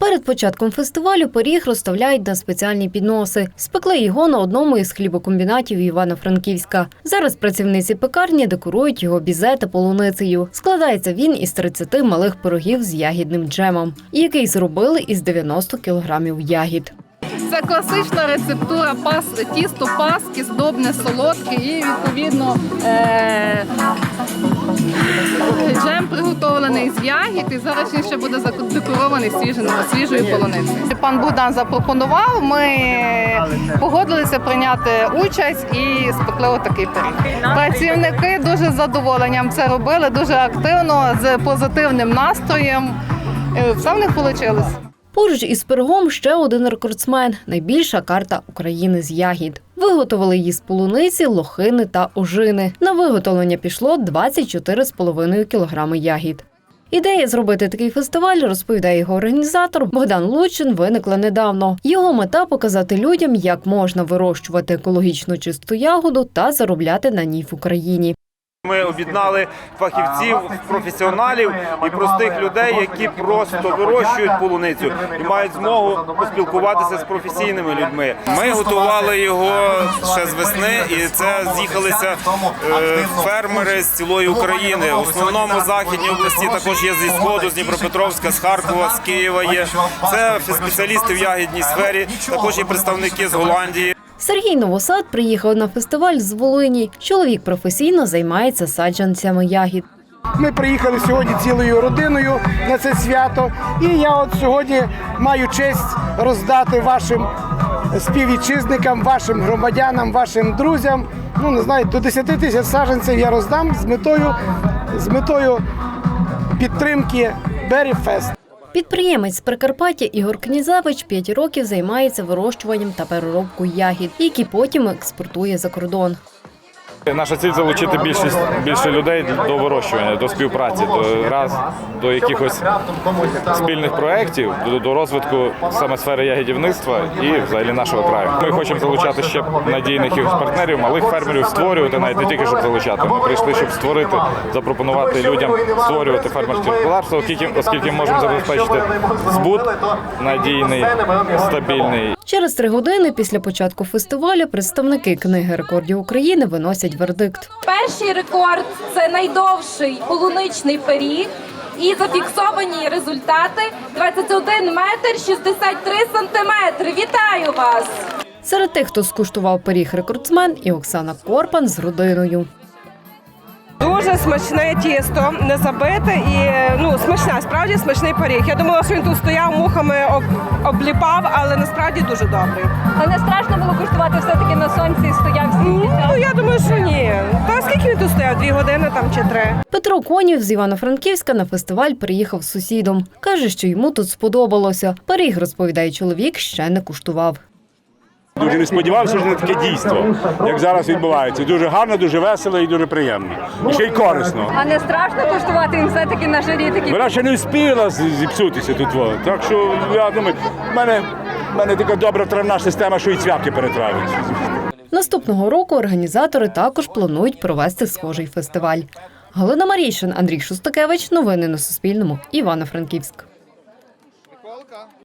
Перед початком фестивалю пиріг розставляють на спеціальні підноси. Спекли його на одному із хлібокомбінатів Івано-Франківська. Зараз працівниці пекарні декорують його бізе та полуницею. Складається він із 30 малих пирогів з ягідним джемом, який зробили із 90 кілограмів ягід. Це класична рецептура пас, тісто паски, здобне, солодке і відповідно е- джем приготовлений з ягід і зараз він ще буде задекорований свіжою, свіжою полуницею. Пан Богдан запропонував, ми погодилися прийняти участь і спекли отакий пиріг. Працівники дуже з задоволенням це робили, дуже активно, з позитивним настроєм. Е, Все в них вийшло. Поруч із пирогом ще один рекордсмен найбільша карта України з ягід. Виготовили її з полуниці, лохини та ожини. На виготовлення пішло 24,5 кілограми ягід. Ідея зробити такий фестиваль, розповідає його організатор Богдан Лучин, виникла недавно. Його мета показати людям, як можна вирощувати екологічно чисту ягоду та заробляти на ній в Україні. Ми об'єднали фахівців, професіоналів і простих людей, які просто вирощують полуницю і мають змогу поспілкуватися з професійними людьми. Ми готували його ще з весни, і це з'їхалися е, фермери з цілої України. В основному західній області також є зі сходу, з Дніпропетровська, з Харкова, з Києва. Є це спеціалісти в ягідній сфері. Також є представники з Голландії. Сергій Новосад приїхав на фестиваль з Волині. Чоловік професійно займається саджанцями ягід. Ми приїхали сьогодні цілою родиною на це свято. І я от сьогодні маю честь роздати вашим співвітчизникам, вашим громадянам, вашим друзям. Ну не знаю, до 10 тисяч саджанців я роздам з метою, з метою підтримки Беріфест. Підприємець з Прикарпаття Ігор Князевич 5 років займається вирощуванням та переробкою ягід, які потім експортує за кордон. Наша ціль залучити більшість більше людей до вирощування, до співпраці, до раз до якихось спільних проєктів, до, до розвитку саме сфери ягідівництва і взагалі нашого краю. Ми хочемо залучати ще надійних партнерів, малих фермерів, створювати навіть не тільки щоб залучати. Ми прийшли, щоб створити, запропонувати людям створювати фермерське господарство, оскільки, оскільки можемо забезпечити збут надійний, стабільний. Через три години після початку фестивалю представники книги рекордів України виносять вердикт. Перший рекорд це найдовший полуничний пиріг. І зафіксовані результати 21 метр 63 сантиметри. Вітаю вас! Серед тих, хто скуштував пиріг рекордсмен, і Оксана Корпан з родиною. Дуже смачне тісто, не забите і ну смачне, справді смачний пиріг. Я думала, що він тут стояв, мухами об, обліпав, але насправді дуже добрий. А не страшно було куштувати все-таки на сонці і стояв стільки Ну я думаю, що ні. Та скільки він тут стояв? Дві години там чи три. Петро Конів з Івано-Франківська на фестиваль приїхав з сусідом. Каже, що йому тут сподобалося. Пиріг, розповідає чоловік, ще не куштував. Дуже не сподівався, що це таке дійство, як зараз відбувається. Дуже гарно, дуже весело і дуже приємно. І ще й корисно. А не страшно куштувати він все-таки на жирі такі. Вона ще не встигла зіпсутися тут. во. Так що я думаю, в мене, в мене така добра травна система, що і цвяхи перетравить. Наступного року організатори також планують провести схожий фестиваль. Галина Марійшин, Андрій Шустакевич. Новини на Суспільному. Івано-Франківськ.